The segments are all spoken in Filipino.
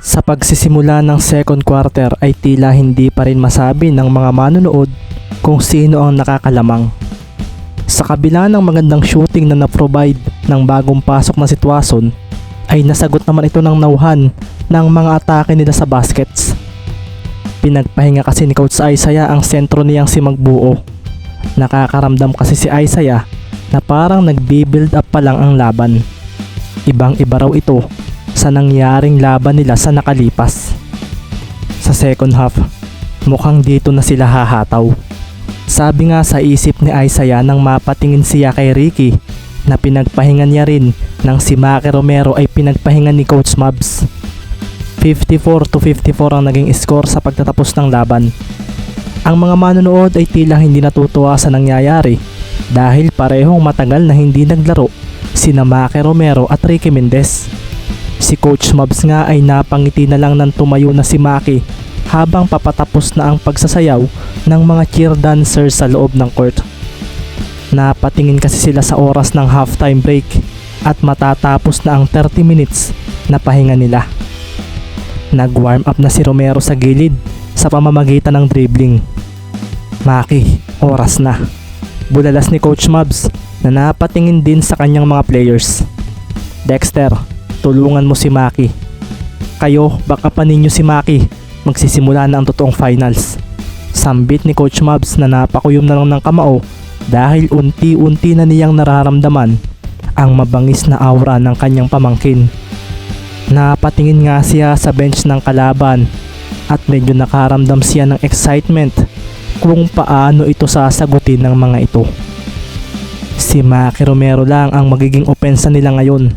Sa pagsisimula ng second quarter ay tila hindi pa rin masabi ng mga manonood kung sino ang nakakalamang. Sa kabila ng magandang shooting na na-provide ng bagong pasok na sitwasyon, ay nasagot naman ito ng nauhan ng mga atake nila sa baskets. Pinagpahinga kasi ni Coach Isaiah ang sentro niyang si Magbuo. Nakakaramdam kasi si Isaiah na parang nagbi-build up pa lang ang laban. Ibang iba raw ito sa nangyaring laban nila sa nakalipas. Sa second half, mukhang dito na sila hahataw. Sabi nga sa isip ni Isaiah nang mapatingin siya kay Ricky na pinagpahingan niya rin nang si Maki Romero ay pinagpahingan ni Coach Mabs. 54 to 54 ang naging score sa pagtatapos ng laban. Ang mga manonood ay tila hindi natutuwa sa nangyayari dahil parehong matagal na hindi naglaro sina Maki Romero at Ricky Mendez. Si Coach Mabs nga ay napangiti na lang ng tumayo na si Maki habang papatapos na ang pagsasayaw ng mga cheer dancers sa loob ng court. Napatingin kasi sila sa oras ng halftime break at matatapos na ang 30 minutes na pahinga nila. Nag-warm up na si Romero sa gilid sa pamamagitan ng dribbling. Maki, oras na. Bulalas ni Coach Mabs na napatingin din sa kanyang mga players. Dexter, tulungan mo si Maki. Kayo, baka pa ninyo si Maki. Magsisimula na ang totoong finals. Sambit ni Coach Mabs na napakuyom na lang ng kamao dahil unti-unti na niyang nararamdaman ang mabangis na aura ng kanyang pamangkin. Napatingin nga siya sa bench ng kalaban at medyo nakaramdam siya ng excitement kung paano ito sasagutin ng mga ito. Si Maki Romero lang ang magiging opensa nila ngayon.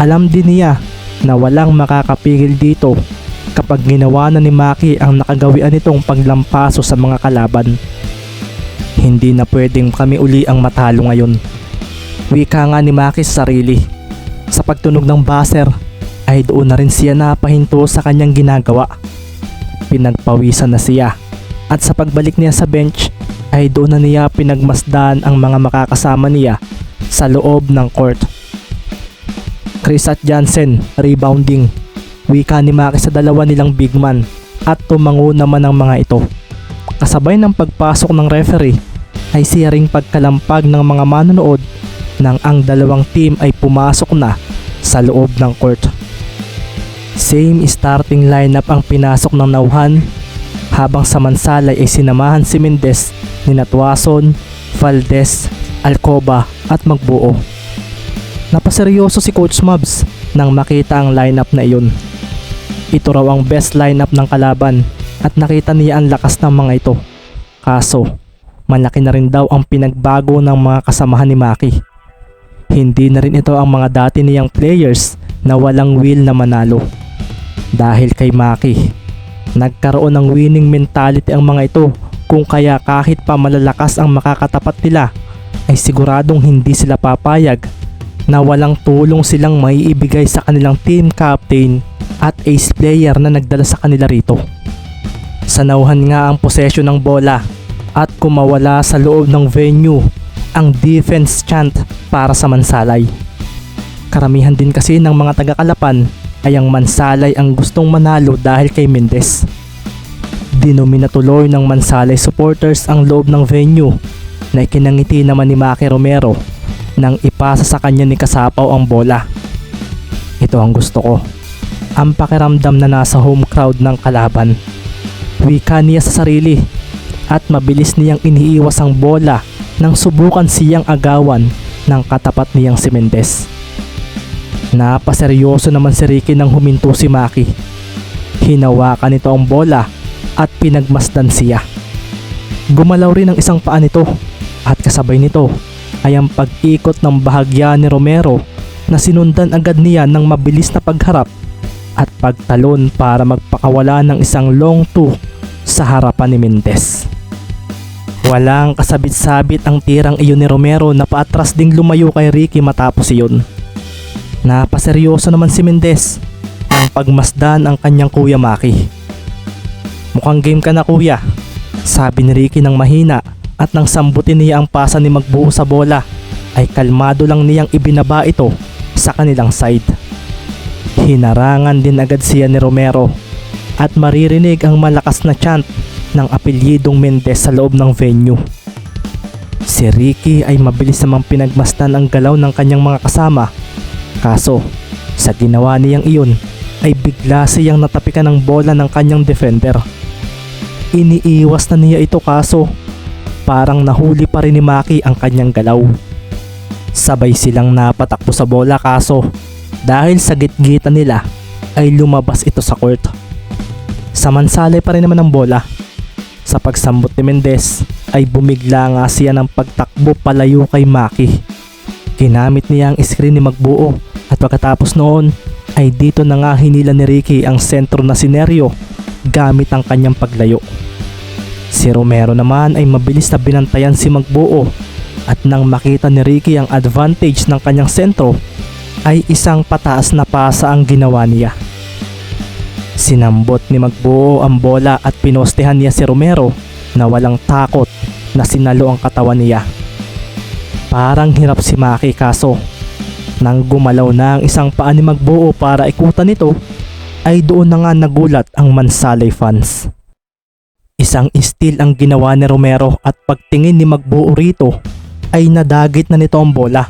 Alam din niya na walang makakapigil dito kapag ginawa na ni Maki ang nakagawian nitong paglampaso sa mga kalaban. Hindi na pwedeng kami uli ang matalo ngayon. Wika nga ni Maki sa sarili. Sa pagtunog ng buzzer ay doon na rin siya napahinto sa kanyang ginagawa. Pinagpawisan na siya at sa pagbalik niya sa bench ay doon na niya pinagmasdan ang mga makakasama niya sa loob ng court. Chris at Jansen rebounding. Wika ni Maki sa dalawa nilang big man at tumango naman ang mga ito. Kasabay ng pagpasok ng referee ay siya ring pagkalampag ng mga manonood nang ang dalawang team ay pumasok na sa loob ng court. Same starting lineup ang pinasok ng Nauhan habang sa Mansalay ay sinamahan si Mendez ni Natwason, Valdez, Alcoba at Magbuo. Napaseryoso si Coach Mabs nang makita ang lineup na iyon. Ito raw ang best lineup ng kalaban at nakita niya ang lakas ng mga ito. Kaso, malaki na rin daw ang pinagbago ng mga kasamahan ni Maki. Hindi na rin ito ang mga dati niyang players na walang will na manalo. Dahil kay Maki, nagkaroon ng winning mentality ang mga ito kung kaya kahit pa malalakas ang makakatapat nila ay siguradong hindi sila papayag na walang tulong silang maiibigay sa kanilang team captain at ace player na nagdala sa kanila rito. Sanauhan nga ang possession ng bola at kumawala sa loob ng venue ang defense chant para sa Mansalay. Karamihan din kasi ng mga taga-Kalapan ay ang Mansalay ang gustong manalo dahil kay Mendez. Dinomina tuloy ng Mansalay supporters ang loob ng venue na ikinangiti naman ni Maki Romero nang ipasa sa kanya ni Kasapaw ang bola. Ito ang gusto ko. Ang pakiramdam na nasa home crowd ng kalaban. Wika niya sa sarili at mabilis niyang iniiwas ang bola nang subukan siyang agawan ng katapat niyang si Mendez. Napaseryoso naman si Ricky nang huminto si Maki. Hinawakan nito ang bola at pinagmasdan siya. Gumalaw rin ang isang paa nito at kasabay nito ay ang pag-ikot ng bahagya ni Romero na sinundan agad niya ng mabilis na pagharap at pagtalon para magpakawala ng isang long two sa harapan ni Mendez. Walang kasabit-sabit ang tirang iyon ni Romero na paatras ding lumayo kay Ricky matapos iyon. Napaseryoso naman si Mendez nang pagmasdan ang kanyang kuya Maki. Mukhang game ka na kuya, sabi ni Ricky ng mahina at nang sambutin niya ang pasa ni Magbuo sa bola ay kalmado lang niyang ibinaba ito sa kanilang side. Hinarangan din agad siya ni Romero at maririnig ang malakas na chant ng apelyidong Mendez sa loob ng venue. Si Ricky ay mabilis namang pinagmasdan ang galaw ng kanyang mga kasama. Kaso, sa ginawa niyang iyon ay bigla siyang natapikan ng bola ng kanyang defender. Iniiwas na niya ito kaso parang nahuli pa rin ni Maki ang kanyang galaw. Sabay silang napatakbo sa bola kaso dahil sa gitgitan nila ay lumabas ito sa court. Samansalay pa rin naman ang bola. Sa pagsambot ni Mendez ay bumigla nga siya ng pagtakbo palayo kay Maki. Ginamit niya ang screen ni Magbuo at pagkatapos noon ay dito na nga hinila ni Ricky ang sentro na sineryo gamit ang kanyang paglayo. Si Romero naman ay mabilis na binantayan si Magbuo at nang makita ni Ricky ang advantage ng kanyang sentro ay isang pataas na pasa ang ginawa niya. Sinambot ni Magbuo ang bola at pinostehan niya si Romero na walang takot na sinalo ang katawan niya. Parang hirap si Maki kaso nang gumalaw na ang isang paa ni Magbuo para ikutan nito ay doon na nga nagulat ang Mansalay fans. Isang steal ang ginawa ni Romero at pagtingin ni Magbuo rito ay nadagit na nito ang bola.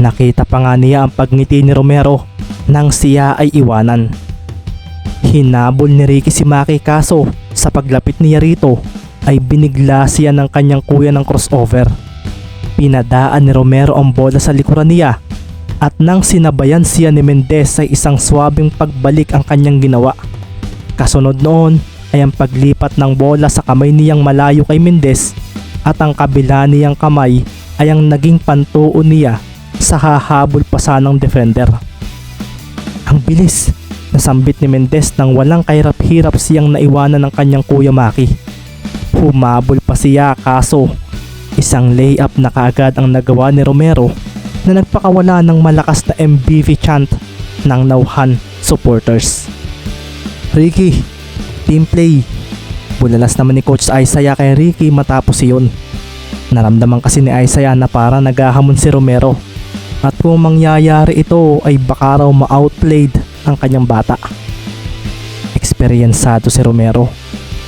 Nakita pa nga niya ang pagngiti ni Romero nang siya ay iwanan. Hinabol ni Ricky si Maki kaso sa paglapit niya rito ay binigla siya ng kanyang kuya ng crossover. Pinadaan ni Romero ang bola sa likuran niya at nang sinabayan siya ni Mendez ay isang swabing pagbalik ang kanyang ginawa. Kasunod noon ay ang paglipat ng bola sa kamay niyang malayo kay Mendez at ang kabila niyang kamay ay ang naging pantuon niya sa hahabol pa sanang defender. Ang bilis! Nasambit ni Mendez nang walang kahirap-hirap siyang naiwanan ng kanyang kuya Maki. Humabol pa siya kaso isang layup na kaagad ang nagawa ni Romero na nagpakawala ng malakas na MBV chant ng Nauhan supporters. Ricky, team play. Bulalas naman ni Coach Isaiah kay Ricky matapos iyon. Naramdaman kasi ni Isaiah na parang naghahamon si Romero. At kung mangyayari ito ay baka raw ma-outplayed ang kanyang bata. Eksperyensado si Romero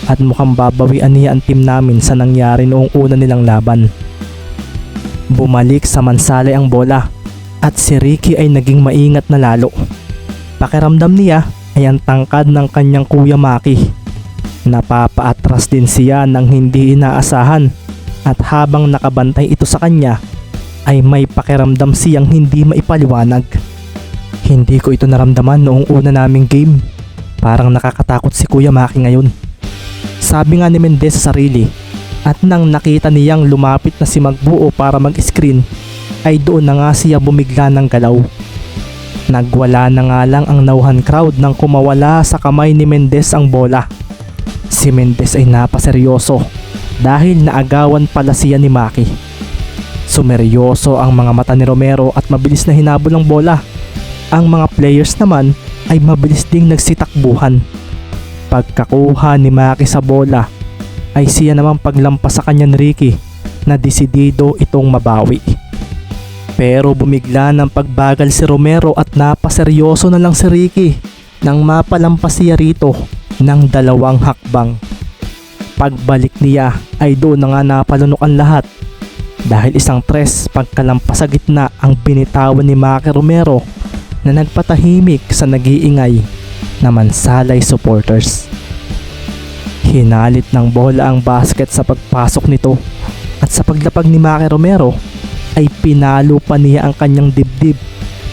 at mukhang babawian niya ang team namin sa nangyari noong una nilang laban. Bumalik sa mansalay ang bola at si Ricky ay naging maingat na lalo. Pakiramdam niya ay ang tangkad ng kanyang kuya Maki. Napapaatras din siya nang hindi inaasahan at habang nakabantay ito sa kanya ay may pakiramdam siyang hindi maipaliwanag. Hindi ko ito naramdaman noong una naming game. Parang nakakatakot si Kuya Maki ngayon. Sabi nga ni Mendez sa sarili at nang nakita niyang lumapit na si Magbuo para mag-screen ay doon na nga siya bumigla ng galaw. Nagwala na nga lang ang nauhan crowd nang kumawala sa kamay ni Mendez ang bola. Si Mendez ay napaseryoso dahil naagawan pala siya ni Maki. Sumeryoso ang mga mata ni Romero at mabilis na hinabol ang bola. Ang mga players naman ay mabilis ding nagsitakbuhan. Pagkakuha ni Maki sa bola ay siya naman paglampas sa kanya ni Ricky na desidido itong mabawi. Pero bumigla ng pagbagal si Romero at napaseryoso na lang si Ricky nang mapalampas siya rito ng dalawang hakbang. Pagbalik niya ay doon na nga napalunok ang lahat dahil isang tres pagkalampas sa gitna ang binitawan ni Maki Romero na nagpatahimik sa nag-iingay na mansalay supporters. Hinalit ng bola ang basket sa pagpasok nito at sa paglapag ni Maki Romero ay pinalo pa niya ang kanyang dibdib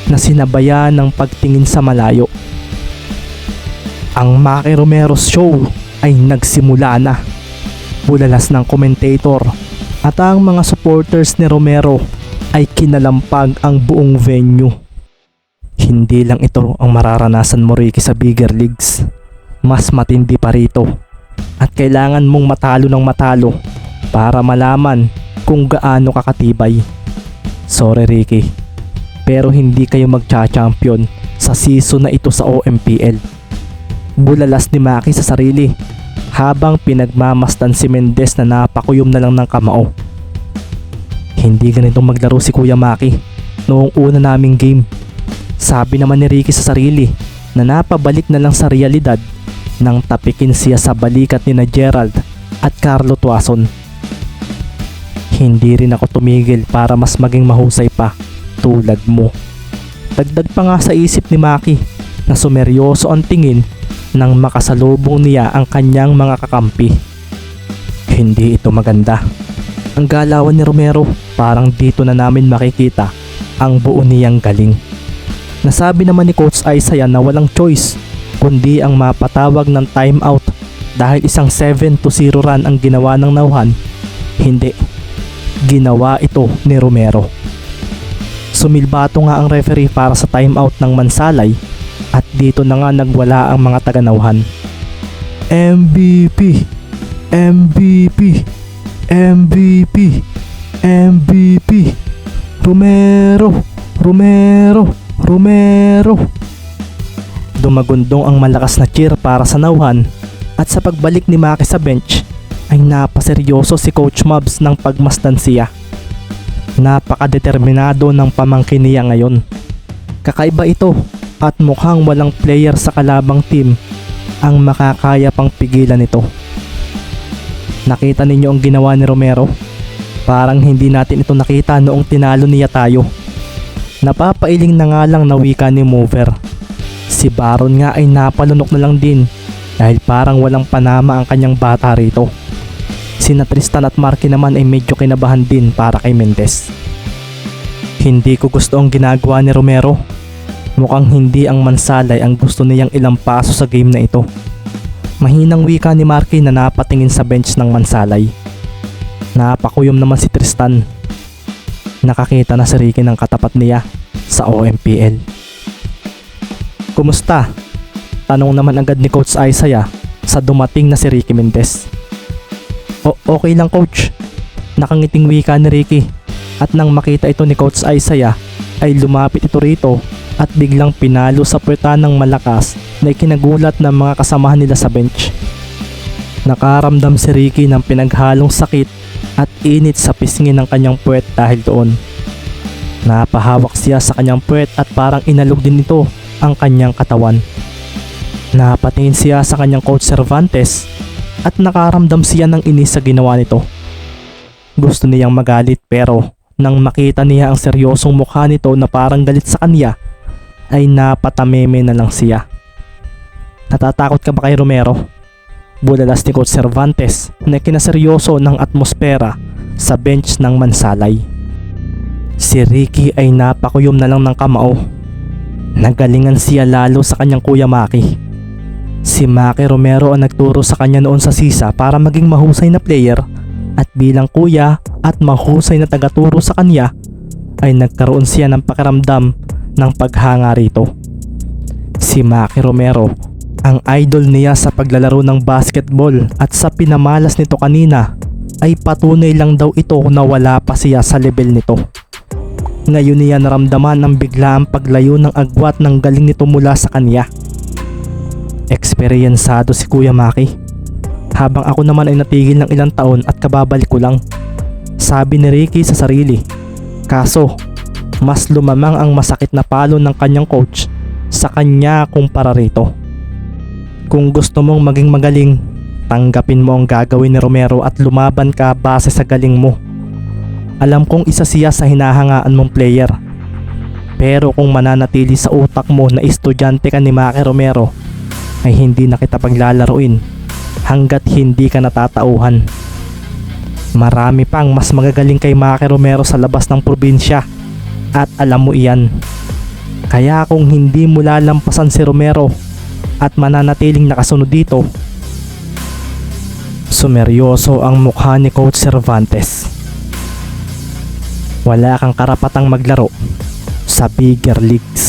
na sinabayan ng pagtingin sa malayo. Ang Maki Romero's show ay nagsimula na. Bulalas ng commentator at ang mga supporters ni Romero ay kinalampag ang buong venue. Hindi lang ito ang mararanasan mo Ricky sa bigger leagues. Mas matindi pa rito. At kailangan mong matalo ng matalo para malaman kung gaano kakatibay. Sorry Ricky, pero hindi kayo magcha-champion sa season na ito sa OMPL. Bulalas ni Maki sa sarili habang pinagmamastan si Mendez na napakuyom na lang ng kamao. Hindi ganitong maglaro si Kuya Maki noong una naming game. Sabi naman ni Ricky sa sarili na napabalik na lang sa realidad nang tapikin siya sa balikat ni na Gerald at Carlo Tuason. Hindi rin ako tumigil para mas maging mahusay pa tulad mo. Dagdag pa nga sa isip ni Maki na sumeryoso ang tingin nang makasalubong niya ang kanyang mga kakampi. Hindi ito maganda. Ang galawan ni Romero parang dito na namin makikita ang buo niyang galing. Nasabi naman ni Coach Isaiah na walang choice kundi ang mapatawag ng timeout dahil isang 7 to 0 run ang ginawa ng Nauhan. Hindi. Ginawa ito ni Romero. Sumilbato nga ang referee para sa timeout ng Mansalay at dito na nga nagwala ang mga taga-Nauhan. MVP! MVP! MVP! MVP! Romero! Romero! Romero! Dumagundong ang malakas na cheer para sa Nauhan at sa pagbalik ni Maki sa bench ay napaseryoso si Coach Mobs ng pagmasdan siya. Napakadeterminado ng pamangkin niya ngayon. Kakaiba ito at mukhang walang player sa kalabang team ang makakaya pang pigilan ito. Nakita ninyo ang ginawa ni Romero? Parang hindi natin ito nakita noong tinalo niya tayo. Napapailing na nga lang na wika ni Mover. Si Baron nga ay napalunok na lang din dahil parang walang panama ang kanyang bata rito. Sina Tristan at Marky naman ay medyo kinabahan din para kay Mendez. Hindi ko gusto ang ginagawa ni Romero. Mukhang hindi ang mansalay ang gusto niyang ilang paso sa game na ito. Mahinang wika ni Marky na napatingin sa bench ng mansalay. Napakuyom naman si Tristan. Nakakita na si Ricky ng katapat niya sa OMPL. Kumusta? Tanong naman agad ni Coach Isaiah sa dumating na si Ricky Mendez. O okay lang coach. Nakangiting wika ni Ricky at nang makita ito ni Coach Isaiah ay lumapit ito rito at biglang pinalo sa puwerta ng malakas na ikinagulat ng mga kasamahan nila sa bench. Nakaramdam si Ricky ng pinaghalong sakit at init sa pisngi ng kanyang puwet dahil doon. Napahawak siya sa kanyang puwet at parang inalog din ito ang kanyang katawan. Napatingin siya sa kanyang coach Cervantes at nakaramdam siya ng inis sa ginawa nito. Gusto niyang magalit pero nang makita niya ang seryosong mukha nito na parang galit sa kanya ay napatameme na lang siya. Natatakot ka ba kay Romero? Bulalas ni Coach Cervantes na kinaseryoso ng atmosfera sa bench ng Mansalay. Si Ricky ay napakuyom na lang ng kamao. Nagalingan siya lalo sa kanyang kuya Maki. Si Maki Romero ang nagturo sa kanya noon sa sisa para maging mahusay na player at bilang kuya at mahusay na tagaturo sa kanya ay nagkaroon siya ng pakiramdam ng paghanga rito. Si Maki Romero ang idol niya sa paglalaro ng basketball at sa pinamalas nito kanina ay patunay lang daw ito na wala pa siya sa level nito. Ngayon niya naramdaman ang biglaang paglayo ng agwat ng galing nito mula sa kanya. Eksperyensado si Kuya Maki. Habang ako naman ay natigil ng ilang taon at kababalik ko lang. Sabi ni Ricky sa sarili. Kaso, mas lumamang ang masakit na palo ng kanyang coach sa kanya kumpara rito. Kung gusto mong maging magaling, tanggapin mo ang gagawin ni Romero at lumaban ka base sa galing mo. Alam kong isa siya sa hinahangaan mong player. Pero kung mananatili sa utak mo na estudyante ka ni Maki Romero, ay hindi na kita paglalaruin hanggat hindi ka natatauhan. Marami pang mas magagaling kay Maki Romero sa labas ng probinsya at alam mo iyan. Kaya kung hindi mo lalampasan si Romero at mananatiling nakasunod dito, sumeryoso ang mukha ni Coach Cervantes. Wala kang karapatang maglaro sa bigger league.